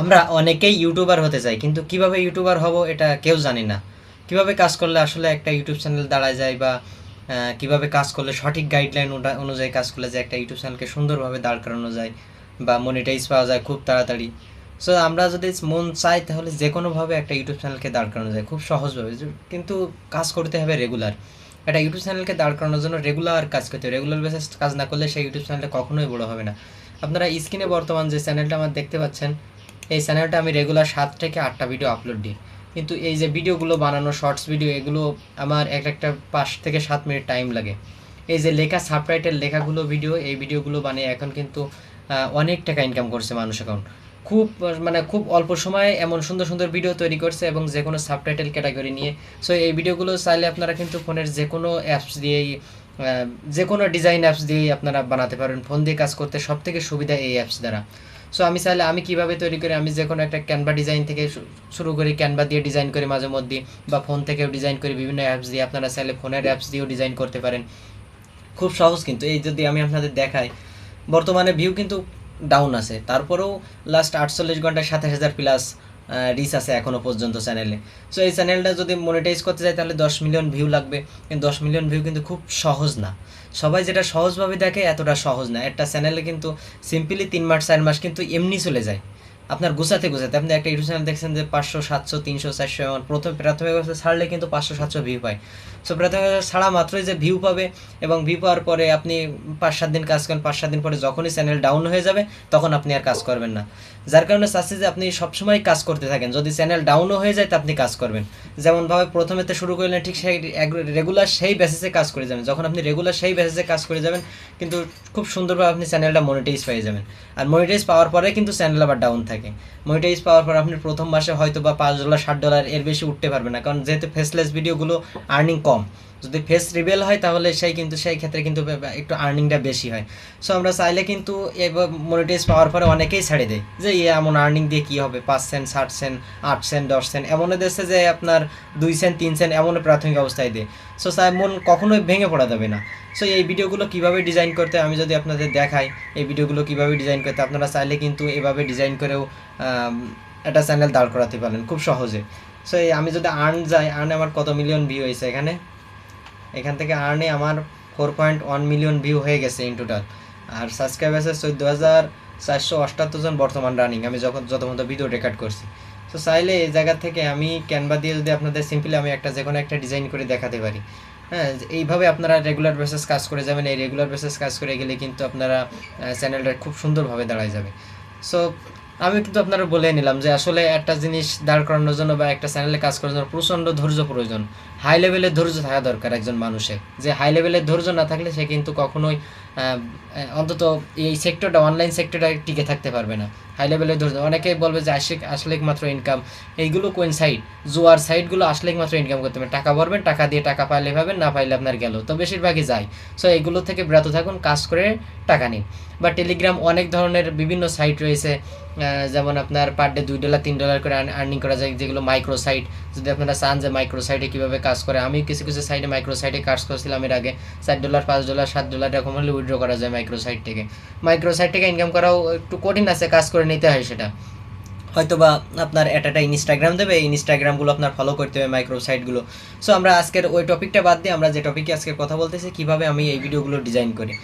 আমরা অনেকেই ইউটিউবার হতে চাই, কিন্তু কীভাবে ইউটিউবার হব এটা কেউ জানি না। কীভাবে কাজ করলে আসলে একটা ইউটিউব চ্যানেল দাঁড়ায় যায় বা কীভাবে কাজ করলে সঠিক গাইডলাইন অনুযায়ী কাজ করলে যে একটা ইউটিউব চ্যানেলকে সুন্দরভাবে দাঁড় করানো যায় বা মনিটাইজ পাওয়া যায় খুব তাড়াতাড়ি। সো আমরা যদি মন চাই তাহলে যে কোনোভাবে একটা ইউটিউব চ্যানেলকে দাঁড় করানো যায়, খুব সহজভাবে। কিন্তু কাজ করতে হবে রেগুলার একটা ইউটিউব চ্যানেলকে দাঁড় করানোর জন্য রেগুলার কাজ করতে হবে। রেগুলার বেসিস কাজ না করলে সেই ইউটিউব চ্যানেলটা কখনোই বড় হবে না। আপনারা স্ক্রিনে বর্তমান যে চ্যানেলটা আমার দেখতে পাচ্ছেন এই চ্যানেলটা আমি রেগুলার সাত থেকে আটটা ভিডিও আপলোড দিই। কিন্তু এই যে ভিডিওগুলো বানানো শর্টস ভিডিও এগুলো আমার এক একটা পাঁচ থেকে সাত মিনিট টাইম লাগে। এই যে লেখা সাবটাইটেল লেখাগুলো ভিডিও এই ভিডিওগুলো বানিয়ে এখন কিন্তু অনেক টাকা ইনকাম করছে মানুষ এখন। খুব মানে খুব অল্প সময়ে এমন সুন্দর সুন্দর ভিডিও তৈরি করছে এবং যে কোনো সাবটাইটেল ক্যাটাগরি নিয়ে। সো এই ভিডিওগুলো চাইলে আপনারা কিন্তু ফোনের যে কোনো অ্যাপস দিয়েই যে কোনো ডিজাইন অ্যাপস দিয়েই আপনারা বানাতে পারেন। ফোন দিয়ে কাজ করতে সব থেকে সুবিধা এই অ্যাপস দ্বারা। সো আমি চাইলে আমি কীভাবে তৈরি করি? আমি যে কোনো একটা ক্যানভা ডিজাইন থেকে শুরু করি ক্যানভা দিয়ে ডিজাইন করি মাঝে মধ্যে, বা ফোন থেকেও ডিজাইন করি বিভিন্ন অ্যাপস দিয়ে। আপনারা চাইলে ফোনের অ্যাপস দিয়েও ডিজাইন করতে পারেন। খুব সহজ কিন্তু। এই যদি আমি আপনাদের দেখাই, বর্তমানে ভিউ কিন্তু ডাউন আছে। তারপরেও লাস্ট আটচল্লিশ ঘন্টায় সাতাশ হাজার প্লাস রিচ আছে এখনও পর্যন্ত চ্যানেলে সো এই চ্যানেলটা যদি মনিটাইজ করতে চাই, তাহলে দশ মিলিয়ন ভিউ লাগবে। কিন্তু দশ মিলিয়ন ভিউ কিন্তু খুব সহজ না। সবাই যেটা সহজভাবে দেখে, এতটা সহজ না। একটা চ্যানেলে কিন্তু সিম্পলি তিন মাস, চার মাস কিন্তু এমনি চলে যায়। আপনার গুছাতে গুছাতে, আপনি একটা ইউটিউব চ্যানেল দেখছেন যে পাঁচশো, সাতশো, তিনশো, চারশো, এমন। প্রথম প্রাথমিক অবস্থায় ছাড়লে কিন্তু পাঁচশো, সাতশো ভিউ পায়। সো প্রাথমিক অবস্থায় ছাড়া মাত্রই যে ভিউ পাবে এবং ভিউ পাওয়ার পরে আপনি পাঁচ, সাত দিন কাজ করেন, পাঁচ, সাত দিন পরে যখনই চ্যানেল ডাউন হয়ে যাবে, তখন আপনি আর কাজ করবেন না। যার কারণে চাচ্ছি যে আপনি সবসময় কাজ করতে থাকেন। যদি চ্যানেল ডাউনও হয়ে যায়, তা আপনি কাজ করবেন। যেমনভাবে প্রথমে প্রথমেতে শুরু করলেন, ঠিক সেই রেগুলার সেই বেসিসে কাজ করে যাবেন। যখন আপনি রেগুলার সেই বেসিসে কাজ করে যাবেন, কিন্তু খুব সুন্দরভাবে আপনি চ্যানেলটা মনিটাইজ পেয়ে যাবেন। আর মনিটাইজ পাওয়ার পরে কিন্তু চ্যানেল আবার ডাউন থাকে। মনিটাইজ পাওয়ার পর আপনি প্রথম মাসে হয়তো বা পাঁচ ডলার ষাট ডলার এর বেশি উঠতে পারবেন না। কারণ যেহেতু ফেসলেস ভিডিওগুলো আর্নিং কম। যদি ফেস রিভেল হয়, তাহলে সেই কিন্তু, সেই ক্ষেত্রে কিন্তু একটু আর্নিংটা বেশি হয়। সো আমরা চাইলে কিন্তু এবার মনিটাইজ পাওয়ার পরে অনেকেই ছাড়ে দেয় যে ইয়ে এমন আর্নিং দিয়ে কী হবে? পাঁচ সেন্ট ষাট সেন্ট আট সেন্ট দশ সেন্ট এমনও দেশে যে, আপনার দুই সেন্ট তিন সেন্ট এমনও প্রাথমিক অবস্থায় দেয়। সো চাই মন কখনোই ভেঙে পড়া যাবে না। সো এই ভিডিওগুলো কীভাবে ডিজাইন করতে আমি যদি আপনাদের দেখাই, এই ভিডিওগুলো কীভাবে ডিজাইন করতে আপনারা চাইলে কিন্তু এভাবে ডিজাইন করেও একটা চ্যানেল দাঁড় করাতে পারেন খুব সহজে। সো আমি যদি আর্ন যাই আর্নে আমার কত মিলিয়ন ভিউ হয়েছে এখানে? এখান থেকে আর্নে আমার four point one million view হয়ে গেছে ইন টোটাল আর সাবস্ক্রাইব আছে চোদ্দ হাজার চারশো অষ্টাত্তর জন বর্তমান রানিং আমি যখন যত মতো ভিডিও রেকর্ড করছি। তো চাইলে এই জায়গা থেকে আমি ক্যানভা দিয়ে যদি আপনাদের সিম্পলি আমি একটা যে কোনো একটা ডিজাইন করে দেখাতে পারি। হ্যাঁ এইভাবে আপনারা রেগুলার বেসিস কাজ করে যাবেন। এই রেগুলার বেসিস কাজ করে গেলে কিন্তু আপনারা চ্যানেলটা খুব সুন্দরভাবে দাঁড়ায় যাবে। সো আমি কিন্তু আপনারা বলে নিলাম যে আসলে একটা জিনিস দাঁড় করানোর জন্য বা একটা চ্যানেলে কাজ করার জন্য প্রচণ্ড ধৈর্য প্রয়োজন। হাই লেভেলের ধৈর্য থাকা দরকার একজন মানুষের। যে হাই লেভেলের ধৈর্য না থাকলে সে কিন্তু কখনোই অন্তত এই সেক্টরটা অনলাইন সেক্টরটা টিকে থাকতে পারবে না। হাই লেভেলের ধৈর্য অনেকে বলবে যে আসলে আসলে মাত্র ইনকাম এইগুলো কোন সাইড জুয়ার সাইডগুলো আসলে মাত্র ইনকাম করতে পারবেন টাকা ভরবেন, টাকা দিয়ে টাকা পাইলে পাবেন, না পাইলে আপনার গেল। তো বেশিরভাগই যায়। সো এগুলো থেকে বিরত থাকুন, কাজ করে টাকা নিন। বা টেলিগ্রাম অনেক ধরনের বিভিন্ন সাইট রয়েছে। যেমন আপনার পার ডে দুই ডলার তিন ডলার করে আর্নিং করা যায়। যেগুলো মাইক্রো সাইট যদি আপনারা চান যে মাইক্রো সাইটে কীভাবে কাজ করে, আমি কিছু কিছু সাইটে মাইক্রো সাইটে কাজ করছিলাম এর আগে। চার ডলার পাঁচ ডলার সাত ডলার এরকম হলে উইথড্র করা যায় মাইক্রো সাইট থেকে। মাইক্রো সাইট থেকে ইনকাম করাও একটু কঠিন আছে, কাজ করে নিতে হয় সেটা। হয়তো বা আপনার একটা ইনস্টাগ্রাম দেবে, এই ইনস্টাগ্রামগুলো আপনার ফলো করতে হবে মাইক্রোসাইটগুলো সো আমরা আজকের ওই টপিকটা বাদ দিয়ে, আমরা যে টপিকে আজকে কথা বলতেছি, কীভাবে আমি এই ভিডিওগুলো ডিজাইন করি।